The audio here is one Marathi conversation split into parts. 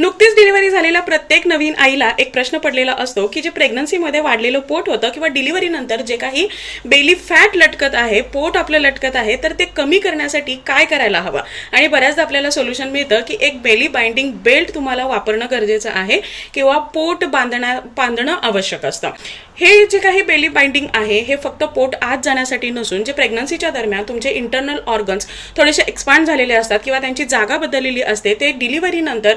नुकतीच डिलिव्हरी झालेल्या प्रत्येक नवीन आईला एक प्रश्न पडलेला असतो की जे प्रेग्नन्सीमध्ये वाढलेलं पोट होतं किंवा डिलिव्हरीनंतर जे काही बेली फॅट लटकत आहे पोट आपलं लटकत आहे तर ते कमी करण्यासाठी काय करायला हवं? आणि बऱ्याचदा आपल्याला सोल्युशन मिळतं की एक बेली बाइंडिंग बेल्ट तुम्हाला वापरणं गरजेचं आहे किंवा पोट बांधण्या बांधणं आवश्यक असतं. हे जे काही बेली बाइंडिंग आहे हे फक्त पोट आत जाण्यासाठी नसून जे प्रेग्नन्सीच्या दरम्यान तुमचे इंटरनल ऑर्गन्स थोडेसे एक्सपांड झालेले असतात किंवा त्यांची जागा बदललेली असते ते डिलिव्हरी नंतर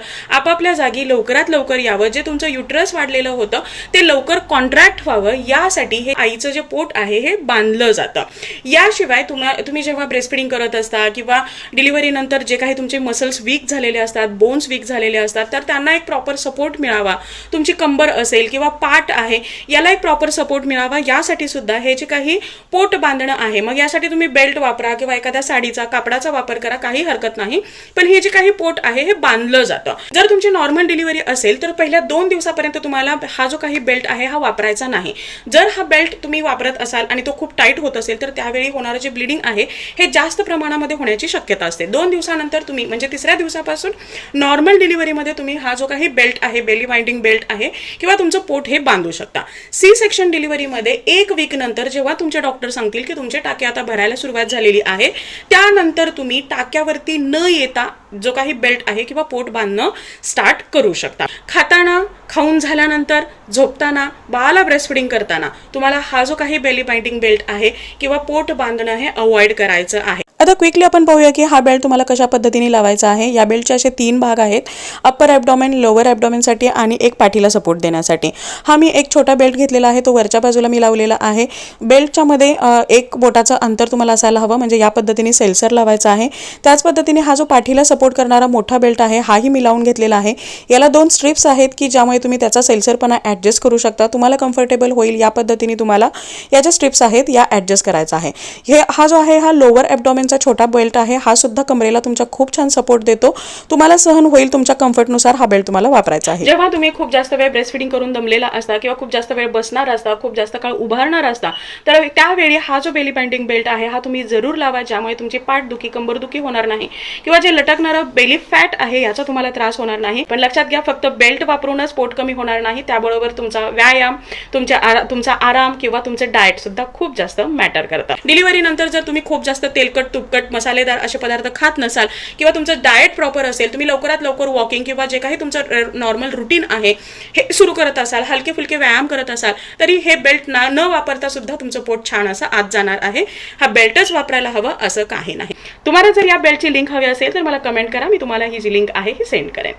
आपापल्या जागी लवकरात लवकर यावं. जे तुमचं युटरस वाढलेलं होतं ते लवकर कॉन्ट्रॅक्ट व्हावं. यासाठी हे आईचं जे पोट आहे हे बांधलं जातं. याशिवाय तुम्हा तुम्ही जेव्हा ब्रेस्टफिडिंग करत असता किंवा डिलिव्हरी नंतर जे काही तुमचे मसल्स वीक झालेले असतात बोन्स वीक झालेले असतात तर त्यांना एक प्रॉपर सपोर्ट मिळावा. तुमची कंबर असेल किंवा पाठ आहे याला एक प्रॉपर सपोर्ट मिळावा. यासाठी सुद्धा हे जे काही पोट बांधणं आहे मग यासाठी तुम्ही बेल्ट वापरा किंवा एखाद्या साडीचा कापडाचा वापर करा काही हरकत नाही. पण हे जे काही पोट आहे हे बांधलं जातं. जर तुमची नॉर्मल डिलिव्हरी असेल तर पहिल्या दोन दिवसापर्यंत तुम्हाला हा जो काही बेल्ट आहे हा वापरायचा नाही. जर हा बेल्ट तुम्ही वापरत असाल आणि तो खूप टाईट होत असेल तर त्यावेळी होणारं जे ब्लिडिंग आहे हे जास्त प्रमाणामध्ये होण्याची शक्यता असते. दोन दिवसानंतर तुम्ही म्हणजे तिसऱ्या दिवसापासून नॉर्मल डिलिव्हरीमध्ये तुम्ही हा जो काही बेल्ट आहे बेली बाइंडिंग बेल्ट आहे किंवा तुमचं पोट हे बांधू शकता. सी सेक्शन डिलिव्हरीमध्ये एक वीक नंतर जेव्हा तुमचे डॉक्टर सांगतील की तुमचे टाके आता भरायला सुरुवात झालेली आहे त्यानंतर तुम्ही टाक्यावरती न येता जो काही बेल्ट आहे किंवा पोट बांधणं स्टार्ट करू शकता. खाताना खाऊन झाल्यानंतर झोपताना बाळाला ब्रेस्टफिडिंग करताना तुम्हाला हा जो काही बेली बाइंडिंग बेल्ट आहे किंवा पोट बांधणं हे अवॉइड करायचं आहे. आता क्विकली आपण पाहूया की हा बेल्ट तुम्हाला कशा पद्धतीने लावायचा आहे. या बेल्टचे असे तीन भाग आहेत. अप्पर ॲबडॉमेन लोअर ॲबडॉमेनसाठी आणि एक पाठीला सपोर्ट देण्यासाठी. हा मी एक छोटा बेल्ट घेतलेला आहे. तो वरच्या बाजूला मी लावलेला आहे. बेल्टच्यामध्ये एक बोटाचं अंतर तुम्हाला असायला हवं. म्हणजे या पद्धतीने सेल्सर लावायचा आहे. त्याच पद्धतीने हा जो पाठीला सपोर्ट करणारा मोठा बेल्ट आहे हाही मी लावून घेतलेला आहे. याला दोन स्ट्रिप्स आहेत की ज्यामुळे तुम्ही त्याचा सेल्सरपणा ॲडजस्ट करू शकता. तुम्हाला कम्फर्टेबल होईल या पद्धतीने तुम्हाला या ज्या स्ट्रिप्स आहेत या ॲडजस्ट करायचा आहे. हे हा जो आहे हा लोअर ॲबडॉमेनचा छोटा बेल्ट आहे हा सुद्धा कमरेला तुमच्या खूप छान सपोर्ट देतो. तुम्हाला सहन होईल तुमच्या कम्फर्टनुसार हा बेल्ट तुम्हाला वापरायचा आहे. जेव्हा तुम्ही खूप जास्त वेळ ब्रेस्ट फिडिंग करून दमलेला असता किंवा खूप जास्त वेळ बसणार असता खूप जास्त काळ उभारणार असता तर त्यावेळी हा जो बेली बँडिंग बेल्ट आहे हा तुम्ही जरूर लावा ज्यामुळे तुमची पाठदुखी कंबरदुखी होणार नाही किंवा जे लटकणारं बेली फॅट आहे याचा तुम्हाला त्रास होणार नाही. पण लक्षात घ्या फक्त बेल्ट वापरूनच पोट कमी होणार नाही त्याबरोबर तुमचा व्यायाम तुमच्या आरा- तुमचा आराम किंवा तुमचं डाएट सुद्धा खूप जास्त मॅटर करतात डिलिव्हरी नंतर जर तुम्ही खूप जास्त तेलकट तुपकट मसालेदार असे पदार्थ खात नसाल किंवा तुमचं डाएट प्रॉपर असेल तुम्ही लवकरात लवकर वॉकिंग किंवा जे काही तुमचं नॉर्मल रुटीन आहे हे सुरू करत असाल हलके फुलके व्यायाम करत असाल तरी हे बेल्ट ना न वापरता सुद्धा तुमचं पोट छान असं आत जाणार आहे. हा बेल्टच वापरायला हवं असं काही नाही. तुम्हाला जर या बेल्टची लिंक हवी असेल तर मला कमेंट करा मी तुम्हाला ही जी लिंक आहे ही सेंड करेन.